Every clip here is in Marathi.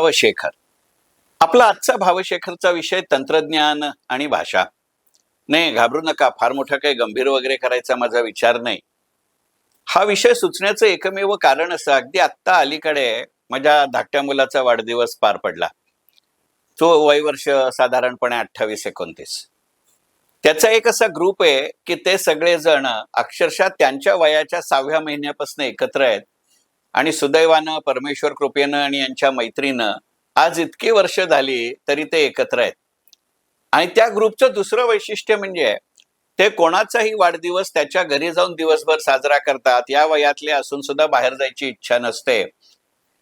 भावशेखर. आपला आजचा भावशेखरचा विषय तंत्रज्ञान आणि भाषा. नाही घाबरू नका फार मोठा काही गंभीर वगैरे करायचा माझा विचार नाही. हा विषय सुचण्याचं एकमेव कारण असं अगदी आत्ता अलीकडे माझ्या धाकट्या मुलाचा वाढदिवस पार पडला. तो वय वर्ष साधारणपणे अठ्ठावीस एकोणतीस. त्याचा एक असा ग्रुप आहे की ते सगळेजण अक्षरशः त्यांच्या वयाच्या सहाव्या महिन्यापासून एकत्र आहेत. आणि सुदैवानं परमेश्वर कृपेनं आणि यांच्या मैत्रीनं आज इतकी वर्ष झाली तरी ते एकत्र आहेत. आणि त्या ग्रुपचं दुसरं वैशिष्ट्य म्हणजे ते कोणाचाही वाढदिवस त्याच्या घरी जाऊन दिवसभर साजरा करतात या वयातले असून सुद्धा बाहेर जायची इच्छा नसते.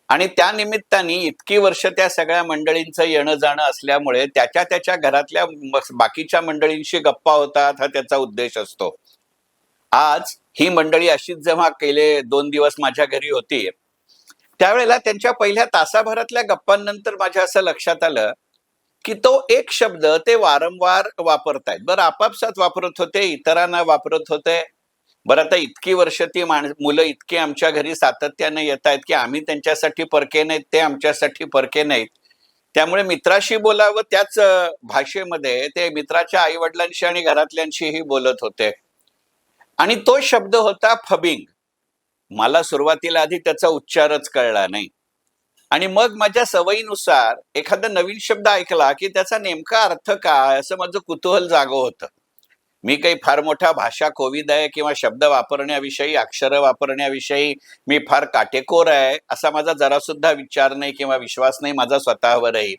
आणि त्या निमित्ताने इतकी वर्ष त्या सगळ्या मंडळींचं येणं जाणं असल्यामुळे त्याच्या त्याच्या घरातल्या बाकीच्या मंडळींशी गप्पा होतात हा त्याचा उद्देश असतो. आज ही मंडळी अशीच जेव्हा गेले दोन दिवस माझ्या घरी होती त्यावेळेला त्यांच्या पहिल्या तासाभरातल्या गप्पांनंतर माझ्या असं लक्षात आलं की तो एक शब्द ते वारंवार वापरतायत. बरं आपापसात वापरत होते इतरांना वापरत होते. बरं आता इतकी वर्ष ती माणस मुलं इतकी आमच्या घरी सातत्याने येत आहेत की आम्ही त्यांच्यासाठी परके नाहीत ते आमच्यासाठी परके नाहीत. त्यामुळे मित्राशी बोलावं त्याच भाषेमध्ये ते मित्राच्या आई वडिलांशी आणि घरातल्यांशीही बोलत होते. आणि तो शब्द होता फबिंग. मला सुरुवातीला आधी त्याचा उच्चारच कळला नाही. आणि मग माझ्या सवयीनुसार एखादा नवीन शब्द ऐकला की त्याचा नेमका अर्थ काय असं माझं कुतूहल जागं होतं. मी काही फार मोठा भाषा कोविद आहे किंवा शब्द वापरण्याविषयी अक्षरं वापरण्याविषयी मी फार काटेकोर आहे असा माझा जरा सुद्धा विचार नाही किंवा विश्वास नाही माझा स्वतःवरही.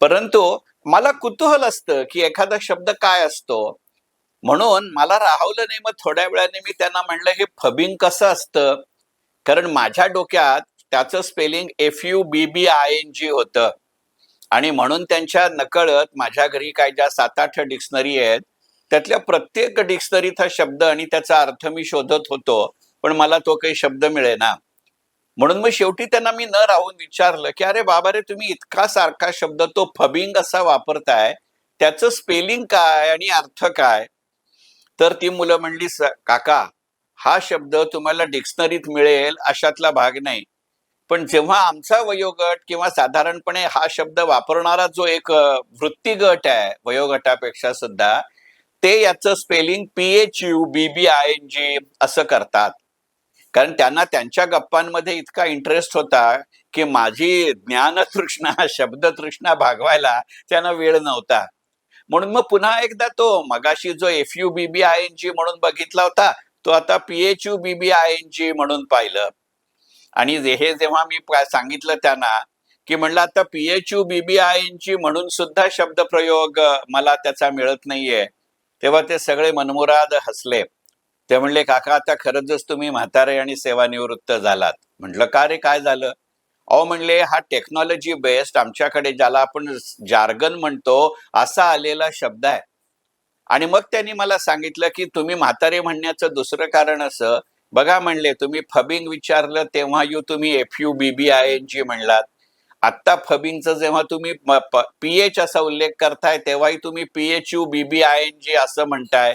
परंतु मला कुतूहल असतं की एखादा शब्द काय असतो म्हणून मला राहवलं नाही मग थोड्या वेळाने मी त्यांना म्हणलं हे फबिंग कसं असतं? कारण माझ्या डोक्यात त्याचं spelling F U B B I N G होतं. आणि म्हणून त्यांच्या नकळत माझ्या घरी काय ज्या सात आठ डिक्शनरी आहेत त्यातल्या प्रत्येक डिक्शनरीत हा शब्द आणि त्याचा अर्थ मी शोधत होतो पण मला तो काही शब्द मिळेना. म्हणून मग शेवटी त्यांना मी न राहून विचारलं की अरे बाबा रे तुम्ही इतका सारखा शब्द तो फबिंग असा वापरताय त्याचं स्पेलिंग काय आणि अर्थ काय? तर ती मुलं म्हणली काका हा शब्द तुम्हाला डिक्शनरीत मिळेल अशातला भाग नाही. पण जेव्हा आमचा वयोगट किंवा साधारणपणे हा शब्द वापरणारा जो एक वृत्तीगट आहे वयोगटापेक्षा सुद्धा ते याचं spelling P H U B B I N G असं करतात. कारण त्यांना त्यांच्या गप्पांमध्ये इतका इंटरेस्ट होता की माझी ज्ञानतृष्णा शब्दतृष्णा भागवायला त्यांना वेळ नव्हता. म्हणून मग पुन्हा एकदा तो मगाशी जो F U B B I N G म्हणून बघितला होता तो आता P H U B B I N G म्हणून पाहिलं. आणि हे जेव्हा मी सांगितलं त्यांना की म्हणलं आता P H U B B I N G म्हणून सुद्धा शब्दप्रयोग मला त्याचा मिळत नाहीये. तेव्हा ते सगळे मनमुराद हसले. ते म्हणले काका आता खरंच तुम्ही म्हातारे आणि सेवानिवृत्त झालात. म्हटलं का रे काय झालं? अहो म्हणले हा टेक्नॉलॉजी बेस्ड आमच्याकडे ज्याला आपण जार्गन म्हणतो असा आलेला शब्द आहे. आणि मग त्यांनी मला सांगितलं की तुम्ही म्हातारे म्हणण्याचं दुसरं कारण असं बघा म्हणले तुम्ही फबिंग विचारलं तेव्हा यू तुम्ही F U B B I N G म्हणलात. आत्ता फबिंगचं जेव्हा तुम्ही पी एच असा उल्लेख करताय तेव्हाही तुम्ही P H U B B I N G असं म्हणताय.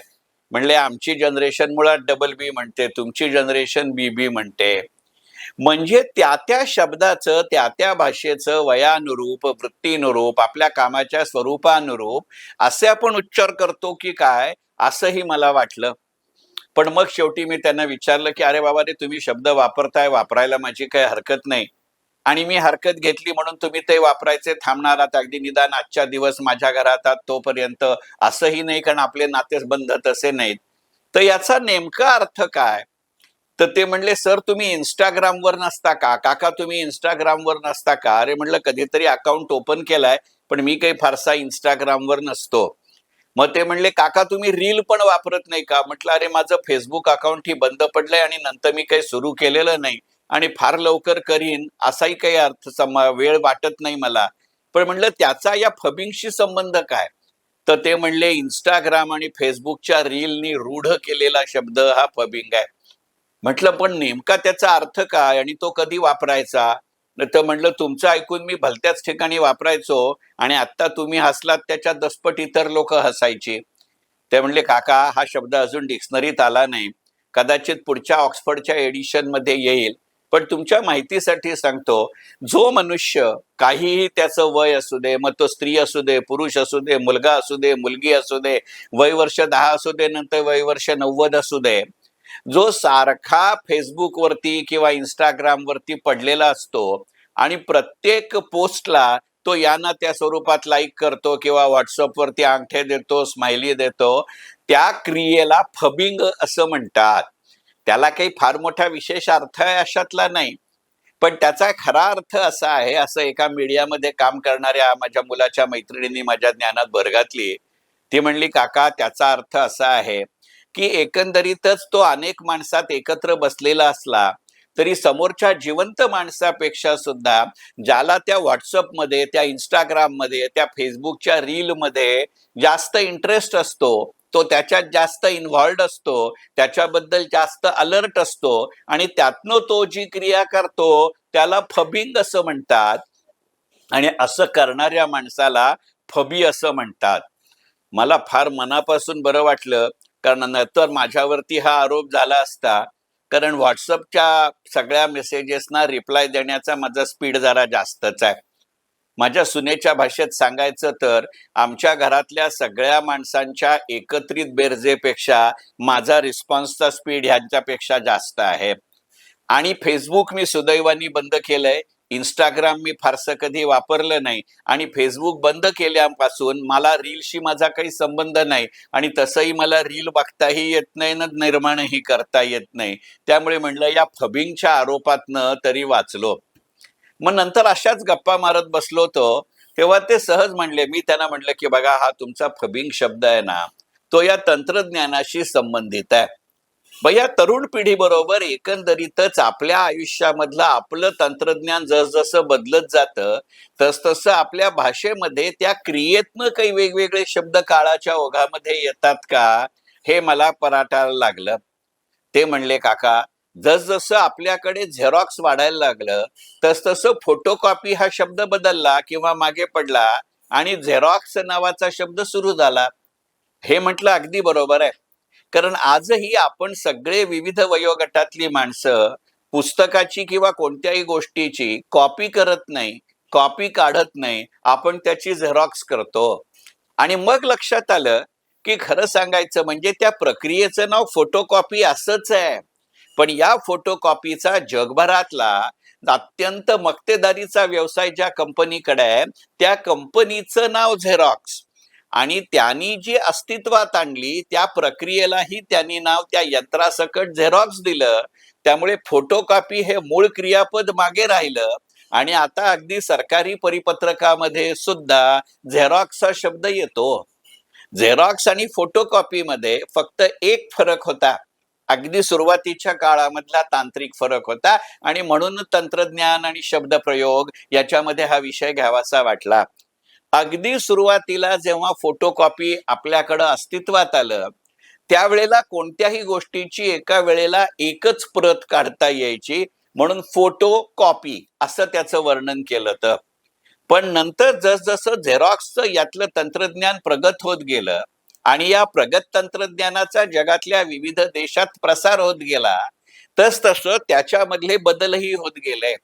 म्हणले आमची जनरेशन मुळात डबल बी म्हणते तुमची जनरेशन बी बी म्हणते. म्हणजे त्या त्या शब्दाचं त्या त्या भाषेचं वयानुरूप वृत्तीनुरूप आपल्या कामाच्या स्वरूपानुरूप असे आपण उच्चार करतो की काय असंही मला वाटलं. पण मग शेवटी मी त्यांना विचारलं की अरे बाबा रे तुम्ही शब्द वापरताय वापरायला माझी काही हरकत नाही. आणि मी हरकत घेतली म्हणून तुम्ही ते वापरायचे थांबणार आहात अगदी निदान आजच्या दिवस माझ्या घरात आहात तोपर्यंत असंही नाही कारण आपले नातेसंबंध तसे नाहीत. तर याचा नेमका अर्थ काय? तर ते म्हणले सर तुम्ही इंस्टाग्रामवर नसता का? काका तुम्ही इंस्टाग्रामवर नसता का? अरे म्हणलं कधीतरी अकाउंट ओपन केलाय पण मी काही फारसा इंस्टाग्रामवर नसतो. मग ते म्हणले काका तुम्ही रील पण वापरत नाही का? म्हटलं अरे माझं फेसबुक अकाउंट ही बंद पडलंय आणि नंतर मी काही सुरू केलेलं नाही आणि फार लवकर करीन असाही काही अर्थ वेळ वाटत नाही मला. पण म्हणलं त्याचा या फबिंगशी संबंध काय? तर ते म्हणले इंस्टाग्राम आणि फेसबुकच्या रीलनी रूढ केलेला शब्द हा फबिंग आहे. म्हटलं पण नेमका त्याचा अर्थ काय आणि तो कधी वापरायचा? तर म्हणलं तुमचं ऐकून मी भलत्याच ठिकाणी वापरायचो आणि आता तुम्ही हसलात त्याच्या दसपट इतर लोक हसायची. ते म्हणले काका हा शब्द अजून डिक्शनरीत आला नाही. कदाचित पुढच्या ऑक्सफर्डच्या एडिशनमध्ये येईल. पण तुमच्या माहितीसाठी सांगतो जो मनुष्य काहीही त्याचं वय असू दे मग तो स्त्री असू दे पुरुष असू दे मुलगा असू दे मुलगी असू दे वय वर्ष दहा असू दे नंतर वय वर्ष नव्वद असू दे जो सारखा फेसबुक वरती किंवा इंस्टाग्राम वरती पडलेला असतो आणि प्रत्येक पोस्टला तो यांना त्या स्वरूपात लाईक करतो किंवा व्हॉट्सअपवरती अंगठे देतो स्माइली देतो त्या क्रियेला फबिंग असं म्हणतात. त्याला काही फार मोठा विशेष अर्थ आहे अशातला नाही. पण त्याचा खरा अर्थ असा आहे असं एका मीडियामध्ये काम करणाऱ्या माझ्या मुलाच्या मैत्रिणींनी माझ्या ज्ञानात भर घातली. ती म्हणली काका त्याचा अर्थ असा आहे की एकंदरीतच तो अनेक माणसात एकत्र बसलेला असला तरी समोरच्या जिवंत माणसापेक्षा सुद्धा ज्याला त्या व्हॉट्सअपमध्ये त्या इंस्टाग्राममध्ये त्या फेसबुकच्या रीलमध्ये जास्त इंटरेस्ट असतो तो त्याच्यात जास्त इन्व्हॉल्ड असतो त्याच्याबद्दल जास्त अलर्ट असतो आणि त्यातनं तो जी क्रिया करतो त्याला फबिंग असं म्हणतात आणि असं करणाऱ्या माणसाला फबी असं म्हणतात. मला फार मनापासून बरं वाटलं. कारण नंतर माझ्यावरती हा आरोप झाला असता कारण व्हॉट्सअपच्या सगळ्या मेसेजेसना रिप्लाय देण्याचा माझा स्पीड जरा जास्तच आहे. माझ्या सुनेच्या भाषेत सांगायचं तर आमच्या घरातल्या सगळ्या माणसांच्या एकत्रित बेरजेपेक्षा माझा रिस्पॉन्सचा स्पीड ह्यांच्यापेक्षा जास्त आहे. आणि फेसबुक मी सुदैवानी बंद केलंय. इंस्टाग्राम मी फारसं कधी वापरलं नाही. आणि फेसबुक बंद केल्यापासून मला रीलशी माझा काही संबंध नाही. आणि तसंही मला रील बघताही येत नाही ना निर्माणही करता येत नाही. त्यामुळे म्हणलं या फबिंगच्या आरोपातनं तरी वाचलो. मग नंतर अशाच गप्पा मारत बसलो होतो. तेव्हा ते सहज म्हणले मी त्यांना म्हणलं की बघा हा तुमचा फबिंग शब्द आहे ना तो या तंत्रज्ञानाशी संबंधित आहे. मग या तरुण पिढीबरोबर एकंदरीतच आपल्या आयुष्यामधलं आपलं तंत्रज्ञान जसजसं बदलत जातं तसतसं आपल्या भाषेमध्ये त्या क्रियेतनं काही वेगवेगळे शब्द काळाच्या ओघामध्ये येतात का हे मला पराठायला लागलं. ते म्हणले काका जसजसं आपल्याकडे झेरॉक्स वाढायला लागलं तसतसं फोटोकॉपी हा शब्द बदलला किंवा मागे पडला आणि झेरॉक्स नावाचा शब्द सुरू झाला. हे म्हटलं अगदी बरोबर आहे. कारण आजही आपण सगळे विविध वयोगटातली माणसं पुस्तकाची किंवा कोणत्याही गोष्टीची कॉपी करत नाही कॉपी काढत नाही. आपण त्याची झेरॉक्स करतो. आणि मग लक्षात आलं की खरं सांगायचं म्हणजे त्या प्रक्रियेचं नाव फोटोकॉपी असंच आहे. पण या फोटोकॉपीचा जगभरातला अत्यंत मक्तेदारीचा व्यवसाय ज्या कंपनीकडे आहे त्या कंपनीचं नाव झेरॉक्स आणि त्यांनी जी अस्तित्वात आणली त्या प्रक्रियेलाही त्यांनी नाव त्या यंत्रासकट झेरॉक्स दिलं. त्यामुळे फोटोकॉपी हे मूळ क्रियापद मागे राहिलं. आणि आता अगदी सरकारी परिपत्रकामध्ये सुद्धा झेरॉक्स हा शब्द येतो. झेरॉक्स आणि फोटोकॉपीमध्ये फक्त एक फरक होता. अगदी सुरुवातीच्या काळामधला तांत्रिक फरक होता आणि म्हणून तंत्रज्ञान आणि शब्दप्रयोग याच्यामध्ये हा विषय घ्यावासा वाटला. अगदी सुरुवातीला जेव्हा फोटोकॉपी आपल्याकडं अस्तित्वात आलं त्यावेळेला कोणत्याही गोष्टीची एका वेळेला एकच प्रत काढता यायची म्हणून फोटो कॉपी असं त्याचं वर्णन केलं तर पण नंतर जसजसं झेरॉक्सचं यातलं तंत्रज्ञान प्रगत होत गेलं आणि या प्रगत तंत्रज्ञानाचा जगातल्या विविध देशात प्रसार होत गेला तस तसं त्याच्यामधले बदलही होत गेले.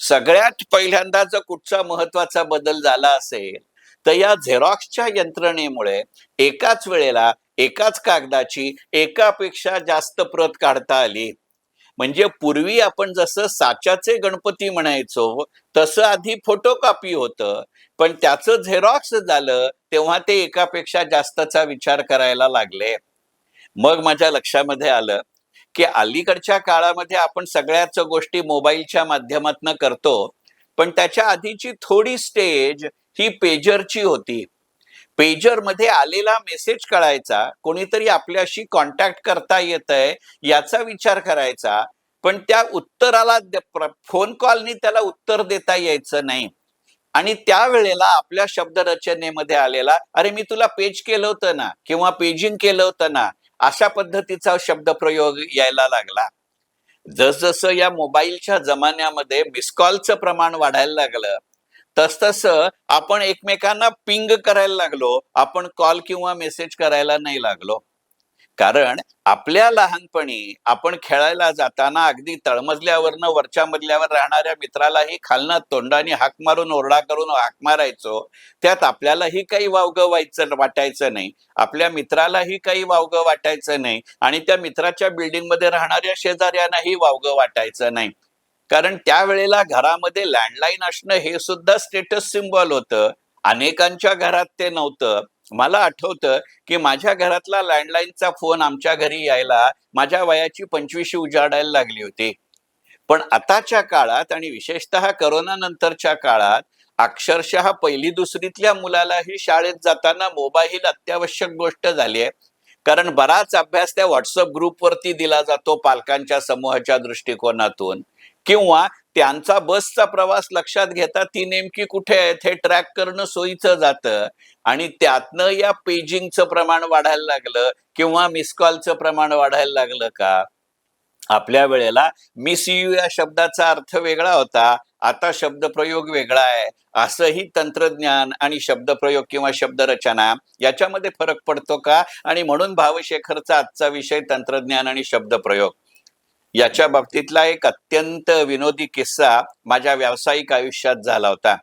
सगळ्यात पहिल्यांदा जर कुठचा महत्त्वाचा बदल झाला असेल तर या झेरॉक्सच्या यंत्रणेमुळे एकाच वेळेला एकाच कागदाची एकापेक्षा जास्त प्रत काढता आली. म्हणजे पूर्वी आपण जसं साच्याचे गणपती म्हणायचो तसं आधी फोटोकॉपी होतं. पण त्याचं झेरॉक्स झालं तेव्हा ते एकापेक्षा जास्तचा विचार करायला लागले. मग माझ्या लक्षामध्ये आलं की अलीकडच्या काळामध्ये आपण सगळ्याच गोष्टी मोबाईलच्या माध्यमातून करतो पण त्याच्या आधीची थोडी स्टेज ही पेजरची होती. पेजरमध्ये आलेला मेसेज कळायचा कोणीतरी आपल्याशी कॉन्टॅक्ट करता येत आहे याचा विचार करायचा पण त्या उत्तराला फोन कॉलनी त्याला उत्तर देता यायचं नाही. आणि त्यावेळेला आपल्या शब्दरचनेमध्ये आलेला अरे मी तुला पेज केलं होतं ना किंवा पेजिंग केलं होतं ना अशा पद्धतीचा शब्दप्रयोग यायला लागला. जसजसं या मोबाईलच्या जमान्यामध्ये मिसकॉलचं प्रमाण वाढायला लागलं तसतसं आपण एकमेकांना पिंग करायला लागलो आपण कॉल किंवा मेसेज करायला नाही लागलो. कारण आपल्या लहानपणी आपण खेळायला जाताना अगदी तळमजल्यावरनं वरच्या मजल्यावर राहणाऱ्या मित्रालाही खालनं तोंडाने हाक मारून ओरडा करून हाक मारायचो. त्यात आपल्यालाही काही वावगं व्हायचं वाटायचं नाही. आपल्या मित्रालाही काही वावगं वाटायचं नाही. आणि त्या मित्राच्या बिल्डिंगमध्ये राहणाऱ्या शेजाऱ्यांनाही वावगं वाटायचं नाही. कारण त्यावेळेला घरामध्ये लँडलाईन असणं हे सुद्धा स्टेटस सिम्बॉल होतं. अनेकांच्या घरात ते नव्हतं. मला आठवतं की माझ्या घरातला लँडलाईनचा फोन आमच्या घरी यायला माझ्या वयाची पंचवीशी उजाडायला लागली होती. पण आताच्या काळात आणि विशेषतः करोना नंतरच्या काळात अक्षरशः पहिली दुसरीतल्या मुलालाही शाळेत जाताना मोबाईल अत्यावश्यक गोष्ट झाली आहे. कारण बराच अभ्यास त्या व्हॉट्सअप ग्रुपवरती दिला जातो पालकांच्या समूहाच्या दृष्टिकोनातून. किंवा त्यांचा बसचा प्रवास लक्षात घेता ती नेमकी कुठे आहेत हे ट्रॅक करणं सोयीचं जातं. आणि त्यातनं या पेजिंगचं प्रमाण वाढायला लागलं किंवा मिस कॉलचं प्रमाण वाढायला लागलं का? आपल्या वेळेला मिस यू या शब्दाचा अर्थ वेगळा होता. आता शब्दप्रयोग वेगळा आहे. असंही तंत्रज्ञान आणि शब्दप्रयोग किंवा शब्दरचना याच्यामध्ये फरक पडतो का? आणि म्हणून भावशेखरचा आजचा विषय तंत्रज्ञान आणि शब्दप्रयोग याच्या बाबतीतला एक अत्यंत विनोदी किस्सा माझ्या व्यावसायिक आयुष्यात झाला होता.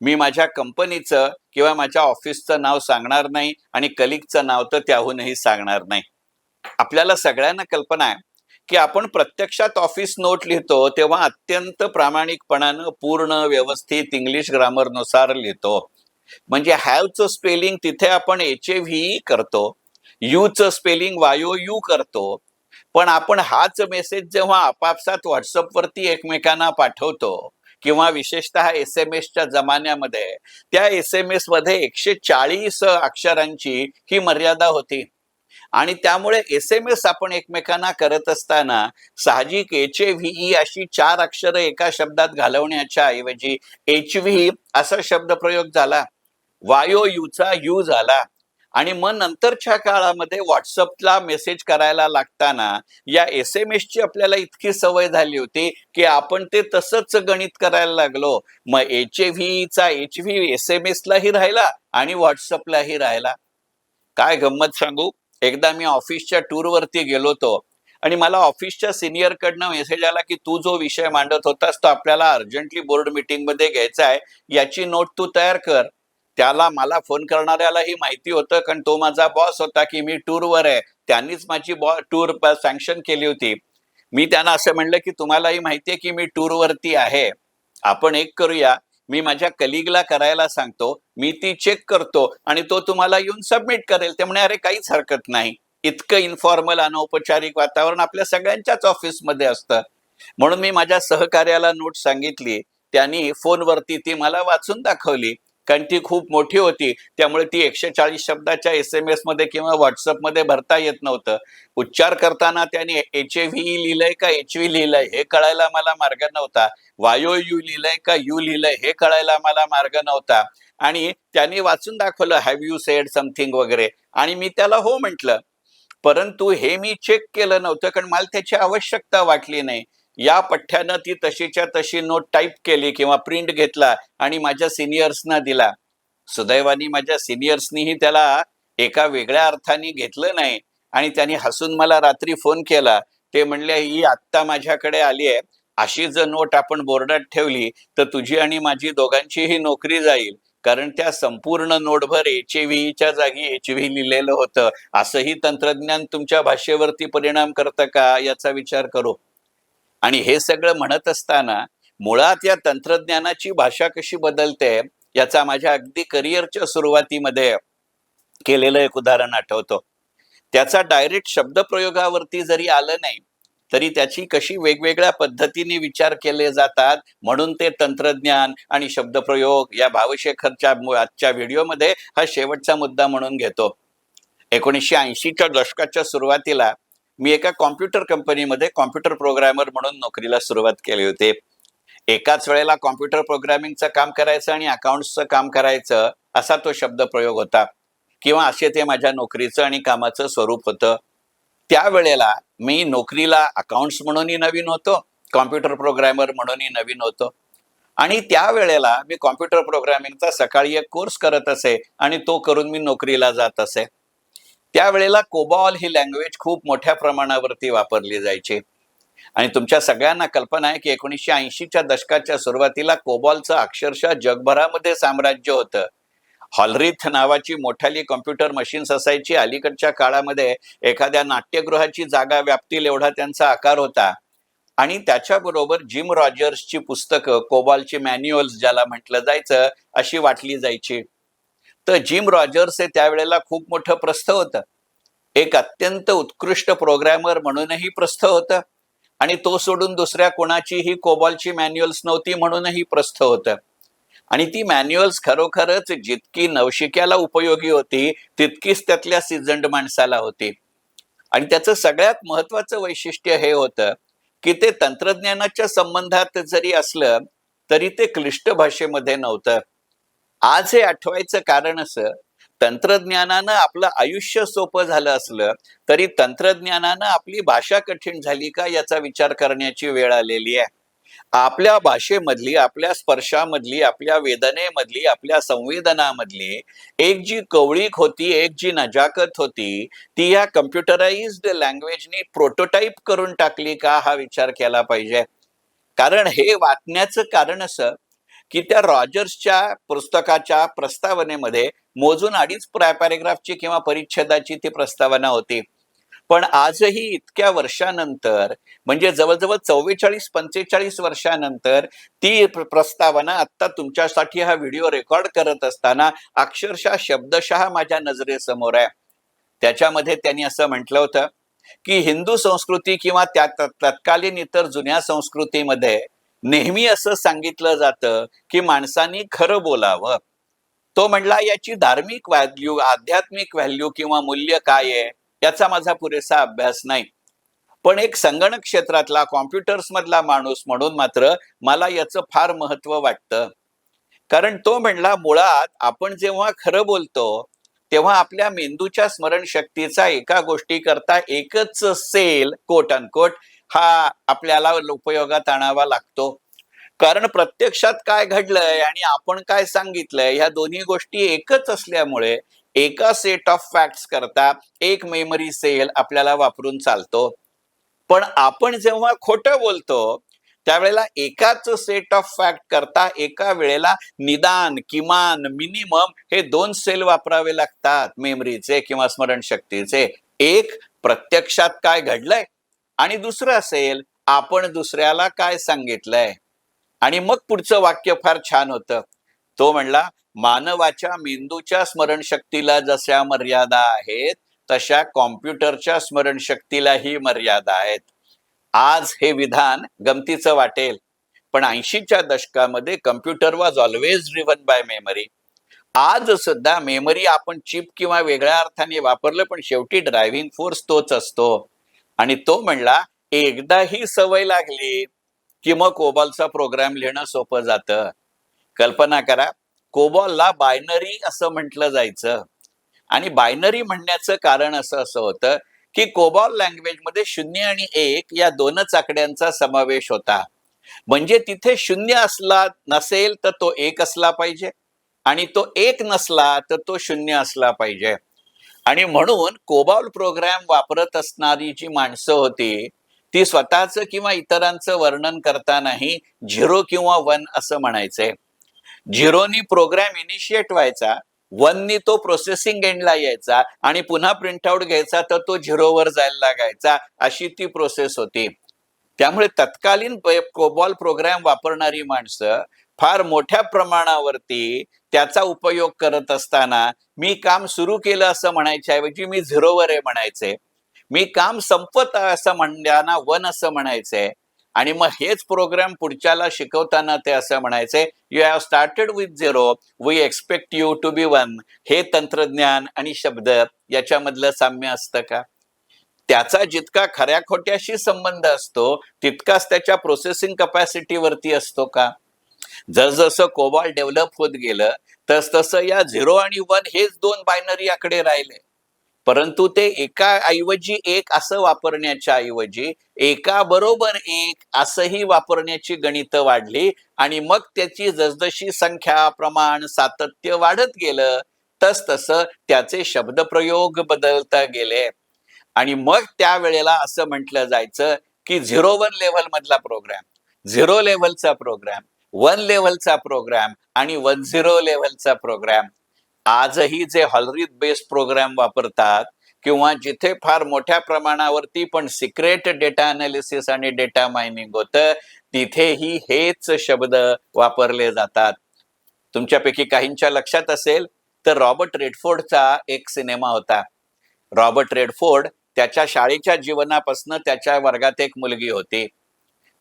मी माझ्या कंपनीचं किंवा माझ्या ऑफिसचं नाव सांगणार नाही आणि कलिकचं नाव तर त्याहूनही सांगणार नाही. आपल्याला सगळ्यांना कल्पना आहे की आपण प्रत्यक्षात ऑफिस नोट लिहितो तेव्हा अत्यंत प्रामाणिकपणानं पूर्ण व्यवस्थित इंग्लिश ग्रामरनुसार लिहितो. म्हणजे हॅवचं स्पेलिंग तिथे आपण एच ए व्ही करतो. यूचं स्पेलिंग वायो यू करतो. पण आपण हाच मेसेज जेव्हा आपापसात व्हॉट्सअपवरती एकमेकांना पाठवतो किंवा विशेषतः एस एम एसच्या जमान्यामध्ये त्या एस एम एसमध्ये एकशे चाळीस अक्षरांची ही मर्यादा होती. आणि त्यामुळे एस एम एस आपण एकमेकांना करत असताना साहजिक एच ए व्ही अशी चार अक्षरं एका शब्दात घालवण्याच्या ऐवजी एच व्ही असा शब्दप्रयोग झाला. वायो यूचा यू झाला. आणि मग नंतरच्या काळामध्ये व्हॉट्सअपला मेसेज करायला लागताना या एस एम एसची आपल्याला इतकी सवय झाली होती की आपण ते तसंच गणित करायला लागलो. मग एच ए व्हीचा एच व्ही एस एम एसलाही राहिला आणि व्हॉट्सअपलाही राहिला. काय गंमत सांगू? एकदा मी ऑफिसच्या टूरवरती गेलो होतो आणि मला ऑफिसच्या सिनियर कडनं मेसेज आला की तू जो विषय मांडत होतास तो आपल्याला अर्जंटली बोर्ड मीटिंगमध्ये घ्यायचा आहे याची नोट तू तयार कर. त्याला मला फोन करणाऱ्यालाही माहिती होतं कारण तो माझा बॉस होता की मी टूरवर आहे. त्यांनीच माझी बॉ टूर सँक्शन केली होती. मी त्यांना असं म्हणलं की तुम्हालाही माहिती आहे की मी टूरवरती आहे. आपण एक करूया. मी माझ्या कलिगला करायला सांगतो. मी ती चेक करतो आणि तो तुम्हाला येऊन सबमिट करेल. ते म्हणे अरे काहीच हरकत नाही. इतकं इन्फॉर्मल अनौपचारिक वातावरण आपल्या सगळ्यांच्याच ऑफिसमध्ये असतं. म्हणून मी माझ्या सहकार्याला नोट सांगितली. त्यांनी फोनवरती ती मला वाचून दाखवली. कारण ती खूप मोठी होती. त्यामुळे ती एकशे चाळीस शब्दाच्या एस एम एसमध्ये किंवा व्हॉट्सअपमध्ये भरता येत नव्हतं. उच्चार करताना त्याने एच ए व्ही लिहिलंय का एच व्ही लिहिलंय हे कळायला मला मार्ग नव्हता. वायो यू लिहिलंय का यू लिहिलंय हे कळायला मला मार्ग नव्हता. आणि त्यांनी वाचून दाखवलं हॅव यू सेड समथिंग वगैरे. आणि मी त्याला हो म्हटलं. परंतु हे मी चेक केलं नव्हतं कारण मला त्याची आवश्यकता वाटली नाही. या पठ्ठ्यानं ती तशीच्या तशी नोट टाईप केली किंवा प्रिंट घेतला आणि माझ्या सिनियर्सना दिला. सुदैवानी माझ्या सिनियर्सनीही त्याला एका वेगळ्या अर्थाने घेतलं नाही आणि त्यांनी हसून मला रात्री फोन केला. ते म्हणले ही आत्ता माझ्याकडे आली आहे. अशी जर नोट आपण बोर्डात ठेवली तर तुझी आणि माझी दोघांचीही नोकरी जाईल. कारण त्या संपूर्ण नोटभर एच च्या जागी एच व्ही लिहिलेलं होतं. असंही तंत्रज्ञान तुमच्या भाषेवरती परिणाम करतं का? याचा विचार करू. आणि हे सगळं म्हणत असताना मुळात या तंत्रज्ञानाची भाषा कशी बदलते याचा माझ्या अगदी करिअरच्या सुरुवातीमध्ये केलेलं एक उदाहरण आठवतो. त्याचा डायरेक्ट शब्दप्रयोगावरती जरी आलं नाही तरी त्याची कशी वेगवेगळ्या पद्धतीने विचार केले जातात म्हणून ते तंत्रज्ञान आणि शब्दप्रयोग या भावशेखरच्या आजच्या व्हिडिओमध्ये हा शेवटचा मुद्दा म्हणून घेतो. एकोणीसशे ऐंशीच्या दशकाच्या सुरुवातीला मी एका कॉम्प्युटर कंपनीमध्ये कॉम्प्युटर प्रोग्रॅमर म्हणून नोकरीला सुरुवात केली होती. एकाच वेळेला कॉम्प्युटर प्रोग्रॅमिंगचं काम करायचं आणि अकाउंट्सचं काम करायचं असा तो शब्द प्रयोग होता. किंवा असे ते माझ्या नोकरीचं आणि कामाचं स्वरूप होतं. त्यावेळेला मी नोकरीला अकाउंट्स म्हणूनही नवीन होतो कॉम्प्युटर प्रोग्रॅमर म्हणूनही नवीन होतो. आणि त्यावेळेला मी कॉम्प्युटर प्रोग्रॅमिंगचा सकाळी एक कोर्स करत असे आणि तो करून मी नोकरीला जात असे. त्यावेळेला कोबॉल ही लँग्वेज खूप मोठ्या प्रमाणावरती वापरली जायची. आणि तुमच्या सगळ्यांना कल्पना आहे की एकोणीसशे ऐंशीच्या दशकाच्या सुरुवातीला कोबॉलचं अक्षरशः जगभरामध्ये साम्राज्य होतं. हॉलरीथ नावाची मोठ्याली कॉम्प्युटर मशीन्स असायची. अलीकडच्या काळामध्ये एखाद्या नाट्यगृहाची जागा व्यापतील एवढा त्यांचा आकार होता. आणि त्याच्याबरोबर जिम रॉजर्सची पुस्तकं कोबॉलची मॅन्युअल्स ज्याला म्हटलं जायचं अशी वाटली जायची. तर जिम रॉजर्स हे त्यावेळेला खूप मोठं प्रस्थ होतं. एक अत्यंत उत्कृष्ट प्रोग्रॅमर म्हणूनही प्रस्थ होतं आणि तो सोडून दुसऱ्या कोणाचीही कोबॉलची मॅन्युअल्स नव्हती म्हणूनही प्रस्थ होतं. आणि ती मॅन्युअल्स खरोखरच जितकी नवशिक्याला उपयोगी होती तितकीच त्यातल्या सिजंड माणसाला होती. आणि त्याचं सगळ्यात महत्वाचं वैशिष्ट्य हे होतं की ते तंत्रज्ञानाच्या संबंधात जरी असलं तरी ते क्लिष्ट भाषेमध्ये नव्हतं. आज हे आठवायचं कारण असं तंत्रज्ञानानं आपलं आयुष्य सोपं झालं असलं तरी तंत्रज्ञानानं आपली भाषा कठीण झाली का याचा विचार करण्याची वेळ आलेली आहे. आपल्या भाषेमधली आपल्या स्पर्शामधली आपल्या वेदनेमधली आपल्या संवेदनामधली एक जी कवळीक होती एक जी नजाकत होती ती या कम्प्युटराइज्ड लँग्वेजनी प्रोटोटाईप करून टाकली का हा विचार केला पाहिजे. कारण हे वाचण्याचं कारण असं की त्या रॉजर्सच्या पुस्तकाच्या प्रस्तावनेमध्ये मोजून अडीच पॅरेग्राफची किंवा परिच्छेदाची ती प्रस्तावना होती. पण आजही इतक्या वर्षानंतर म्हणजे जवळजवळ चव्वेचाळीस पंचेचाळीस वर्षानंतर ती प्रस्तावना आता तुमच्यासाठी हा व्हिडिओ रेकॉर्ड करत असताना अक्षरशः शब्दशः माझ्या नजरेसमोर आहे. त्याच्यामध्ये त्यांनी असं म्हटलं होतं की हिंदू संस्कृती किंवा त्या तत्कालीन इतर जुन्या संस्कृतीमध्ये नेहमी असं सांगितलं जातं की माणसानी खरं बोलावं. तो म्हणला याची धार्मिक व्हॅल्यू आध्यात्मिक व्हॅल्यू किंवा मूल्य काय आहे? याचा माझा पुरेसा अभ्यास नाही. पण एक संगणक क्षेत्रातला कॉम्प्युटर्स मधला माणूस म्हणून मात्र मला याचं फार महत्त्व वाटतं. कारण तो म्हणला मुळात आपण जेव्हा खरं बोलतो तेव्हा आपल्या मेंदूच्या स्मरणशक्तीचा एका गोष्टी करता एकच सेल कोट अनकोट हा आपल्याला उपयोगात आणावा लागतो. कारण प्रत्यक्षात काय घडलंय आणि आपण काय सांगितलंय ह्या दोन्ही गोष्टी एकच असल्यामुळे एका सेट ऑफ फॅक्ट्स करता एक मेमरी सेल आपल्याला वापरून चालतो. पण आपण जेव्हा खोटं बोलतो त्यावेळेला एकाच सेट ऑफ फॅक्ट करता एका वेळेला निदान किमान मिनिमम हे दोन सेल वापरावे लागतात मेमरीचे किंवा स्मरणशक्तीचे. एक प्रत्यक्षात काय घडलंय? आणि दुसरं असेल आपण दुसऱ्याला काय सांगितलंय? आणि मग पुढचं वाक्य फार छान होतं. तो म्हणला मानवाच्या मेंदूच्या स्मरणशक्तीला जशा मर्यादा आहेत तशा कॉम्प्युटरच्या स्मरणशक्तीलाही मर्यादा आहेत. आज हे विधान गमतीचं वाटेल पण ऐंशीच्या दशकामध्ये computer was always driven by memory आज सुद्धा मेमरी आपण चिप किंवा वेगळ्या अर्थाने वापरलं पण शेवटी ड्रायव्हिंग फोर्स तोच असतो. आणि तो म्हणला एकदा ही सवय लागली की मग कोबॉलचा प्रोग्राम लिहिणं सोपं जातं. कल्पना करा कोबॉलला बायनरी असं म्हटलं जायचं. आणि बायनरी म्हणण्याचं कारण असं असं होतं की कोबॉल लँग्वेजमध्ये शून्य आणि एक या दोनच आकड्यांचा समावेश होता. म्हणजे तिथे शून्य असला नसेल तर तो एक असला पाहिजे आणि तो एक नसला तर तो शून्य असला पाहिजे. आणि म्हणून कोबॉल प्रोग्राम वापरत असणारी जी माणसं होती ती स्वतःचं किंवा इतरांचं वर्णन करतानाही झिरो किंवा वन असं म्हणायचंय झिरोनी प्रोग्राम इनिशिएट व्हायचा वननी तो प्रोसेसिंग एंडला यायचा आणि पुन्हा प्रिंटआउट घ्यायचा तर तो झिरोवर जायला लागायचा अशी ती प्रोसेस होती. त्यामुळे तत्कालीन कोबॉल प्रोग्राम वापरणारी माणसं फार मोठ्या प्रमाणावरती त्याचा उपयोग करत असताना मी काम सुरू केलं असं म्हणायच्याऐवजी मी झिरोवर आहे म्हणायचे. मी काम संपत आहे असं म्हणताना वन असं म्हणायचंय आणि मग हेच प्रोग्राम पुढच्याला शिकवताना ते असं म्हणायचे you have started with zero we expect you to be one हे तंत्रज्ञान आणि शब्द याच्यामधलं साम्य असतं का? त्याचा जितका खऱ्या खोट्याशी संबंध असतो तितकाच त्याच्या प्रोसेसिंग कपॅसिटीवरती असतो का? जसजसं कोबाल डेव्हलप होत गेलं तस तसं या झिरो आणि वन हेच दोन बायनरी आकडे राहिले. परंतु ते एका ऐवजी एक असं वापरण्याच्या ऐवजी एका बरोबर एक असंही वापरण्याची गणितं वाढली आणि मग त्याची जसजशी संख्या प्रमाण सातत्य वाढत गेलं तस तसं त्याचे शब्दप्रयोग बदलता गेले. आणि मग त्यावेळेला असं म्हटलं जायचं की झिरो वन लेव्हल मधला प्रोग्राम झिरो लेव्हलचा प्रोग्राम वन लेवलचा प्रोग्राम आणि वन झिरो लेवलचा प्रोग्राम. आजही जे हॉलरीत बेस्ड प्रोग्राम वापरतात किंवा जिथे फार मोठ्या प्रमाणावरती पण सिक्रेट डेटा अनालिसिस आणि डेटा मायनिंग होतं तिथेही हेच शब्द वापरले जातात. तुमच्यापैकी काहींच्या लक्षात असेल तर रॉबर्ट रेडफोर्डचा एक सिनेमा होता. रॉबर्ट रेडफोर्ड त्याच्या शाळेच्या जीवनापासून त्याच्या वर्गात एक मुलगी होती.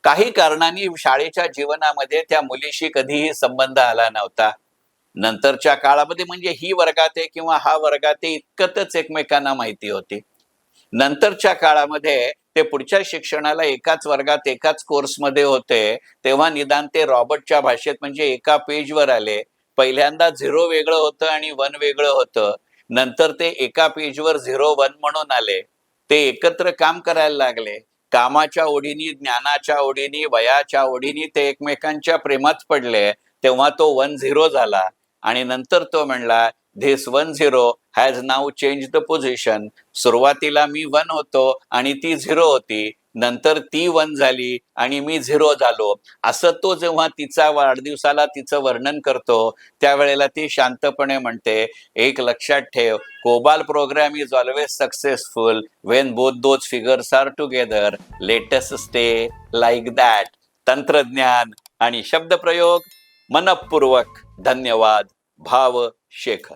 काही कारणांनी शाळेच्या जीवनामध्ये त्या मुलीशी कधीही संबंध आला नव्हता. नंतरच्या काळामध्ये म्हणजे ही वर्गात आहे किंवा हा वर्गात आहे इतकतच एकमेकांना माहिती होती. नंतरच्या काळामध्ये ते पुढच्या शिक्षणाला एकाच वर्गात एकाच कोर्समध्ये होते. तेव्हा निदान ते रॉबर्टच्या भाषेत म्हणजे एका पेजवर आले. पहिल्यांदा झिरो वेगळं होतं आणि वन वेगळं होतं. नंतर ते एका पेजवर झिरो वन म्हणून आले. ते एकत्र काम करायला लागले. कामाच्या ओढीनी ज्ञानाच्या ओढीनी वयाच्या ओढीनी ते एकमेकांच्या प्रेमात पडले तेव्हा तो वन झिरो झाला. आणि नंतर तो म्हणला this one zero has now change the position सुरुवातीला मी वन होतो आणि ती झिरो होती. नंतर ती वन झाली आणि मी झिरो झालो. असं तो जेव्हा तिचा वाढदिवसाला तिचं वर्णन करतो त्यावेळेला ती शांतपणे म्हणते एक लक्षात ठेव COBOL program is always successful when both those figures are together latest stay like that तंत्रज्ञान आणि शब्दप्रयोग मनपूर्वक. धन्यवाद. भाव शेखर.